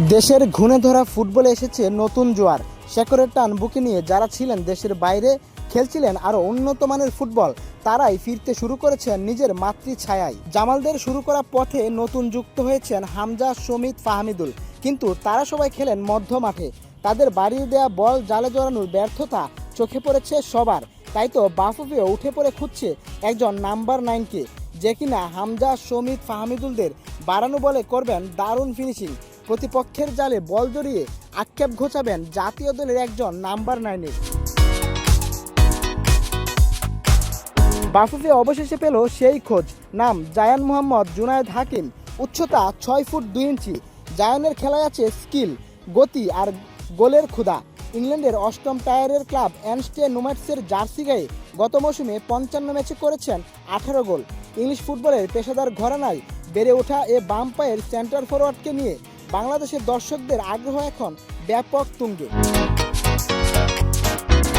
দেশের ঘুণে ধরা ফুটবলে এসেছে নতুন জোয়ার। শেখরের টান বুকে নিয়ে যারা ছিলেন দেশের বাইরে, খেলছিলেন আরও উন্নত মানের ফুটবল, তারাই ফিরতে শুরু করেছেন নিজের মাতৃ ছায়ায় জামালদের শুরু করা পথে নতুন যুক্ত হয়েছেন হামজা, সমিত, ফাহমিদুল। কিন্তু তারা সবাই খেলেন মধ্য মাঠে। তাদের বাড়িয়ে দেয়া বল জালে জড়ানোর ব্যর্থতা চোখে পড়েছে সবার। তাই তো বাফুফেও উঠে পড়ে খুঁজছে একজন নাম্বার নাইনকে। যে কিনা হামজা, সমিত, ফাহমিদুলদের বাড়ানো বলে করবেন দারুণ ফিনিশিং। প্রতিপক্ষের জালে বল জড়িয়ে আক্ষেপ ঘোচাবেন জাতীয় দলের একজন নাম্বার নাইনের বাফুফে অবশেষে পেল সেই খোঁজ। নাম জায়ান মোহাম্মদ জুনায়েদ হাকিম। উচ্চতা ছয় ফুট দুই ইঞ্চি। জায়ানের খেলায় আছে স্কিল, গতি আর গোলের ক্ষুধা। ইংল্যান্ডের অষ্টম টায়ারের ক্লাব অ্যানস্টে নোম্যাটসের জার্সি গায়ে গত মৌসুমে পঞ্চান্ন ম্যাচে করেছেন আঠারো গোল। ইংলিশ ফুটবলের পেশাদার ঘরানায় বেড়ে ওঠা এ বাম পায়ের সেন্টার ফরওয়ার্ডকে নিয়ে বাংলাদেশের দর্শকদের আগ্রহ এখন ব্যাপক তুঙ্গে।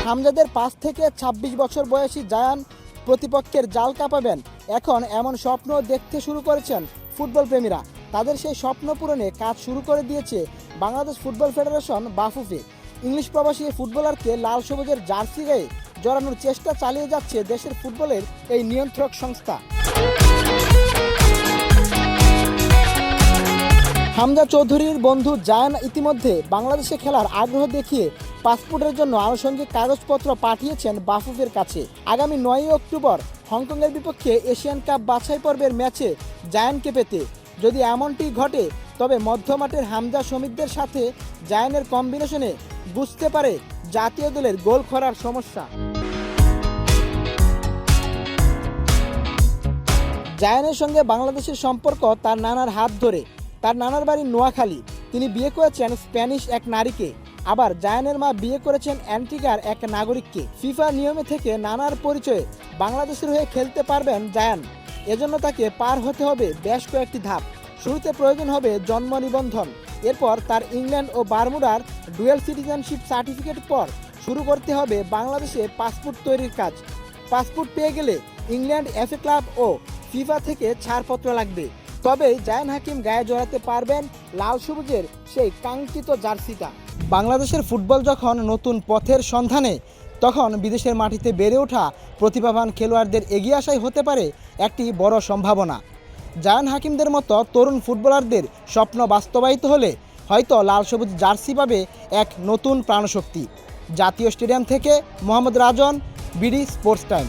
হামজাদের পাঁচ থেকে ২৬ বছর বয়সী জায়ান প্রতিপক্ষের জাল কাঁপাবেন। এখন এমন স্বপ্ন দেখতে শুরু করেছেন ফুটবল প্রেমীরা তাদের সেই স্বপ্ন পূরণে কাজ শুরু করে দিয়েছে Bangladesh football federation Bafufe. English প্রবাসী ফুটবলারকে লাল সবুজের জার্সি গায়ে জড়ানোর চেষ্টা চালিয়ে যাচ্ছে দেশের ফুটবলের এই নিয়ন্ত্রক সংস্থা। হামজা চৌধুরীর বন্ধু জায়ান ইতিমধ্যে বাংলাদেশে খেলার আগ্রহ দেখিয়ে পাসপোর্টের জন্য আনুষঙ্গিক কাগজপত্র পাঠিয়েছেন বাফুফের কাছে। আগামী নয়ই অক্টোবর হংকংয়ের বিপক্ষে এশিয়ান কাপ বাছাই পর্বের ম্যাচে জায়ানকে পেতে। যদি এমনটি ঘটে, তবে মধ্যমাঠের হামজা সমিতদের সাথে জায়ানের কম্বিনেশনে বুঝতে পারে জাতীয় দলের গোল খরার সমস্যা। জায়ানের সঙ্গে বাংলাদেশের সম্পর্ক তার নানার হাত ধরে। তার নানার বাড়ি নোয়াখালী। তিনি বিয়ে করেছেন স্প্যানিশ এক নারীকে। আবার জায়ানের মা বিয়ে করেছেন অ্যান্টিগার এক নাগরিককে। ফিফা নিয়মে থেকে নানার পরিচয়ে বাংলাদেশের হয়ে খেলতে পারবেন জায়ান। এজন্য তাকে পার হতে হবে বেশ কয়েকটি ধাপ। শুরুতে প্রয়োজন হবে জন্ম নিবন্ধন। এরপর তার ইংল্যান্ড ও বারমুডার ডুয়েল সিটিজেনশিপ সার্টিফিকেট পর শুরু করতে হবে বাংলাদেশে পাসপোর্ট তৈরির কাজ। পাসপোর্ট পেয়ে গেলে ইংল্যান্ড এফএ ক্লাব ও ফিফা থেকে ছাড়পত্র লাগবে। তবেই জায়ান হাকিম গায়ে জড়াতে পারবেন লাল সবুজের সেই কাঙ্ক্ষিত জার্সিটা। বাংলাদেশের ফুটবল যখন নতুন পথের সন্ধানে, তখন বিদেশের মাটিতে বেড়ে ওঠা প্রতিভাবান খেলোয়াড়দের এগিয়ে আসাই হতে পারে একটি বড় সম্ভাবনা। জায়ান হাকিমদের মতো তরুণ ফুটবলারদের স্বপ্ন বাস্তবায়িত হলে হয়তো লাল সবুজ জার্সি পাবে এক নতুন প্রাণশক্তি। জাতীয় স্টেডিয়াম থেকে Mohammad Rajan, BD sports time.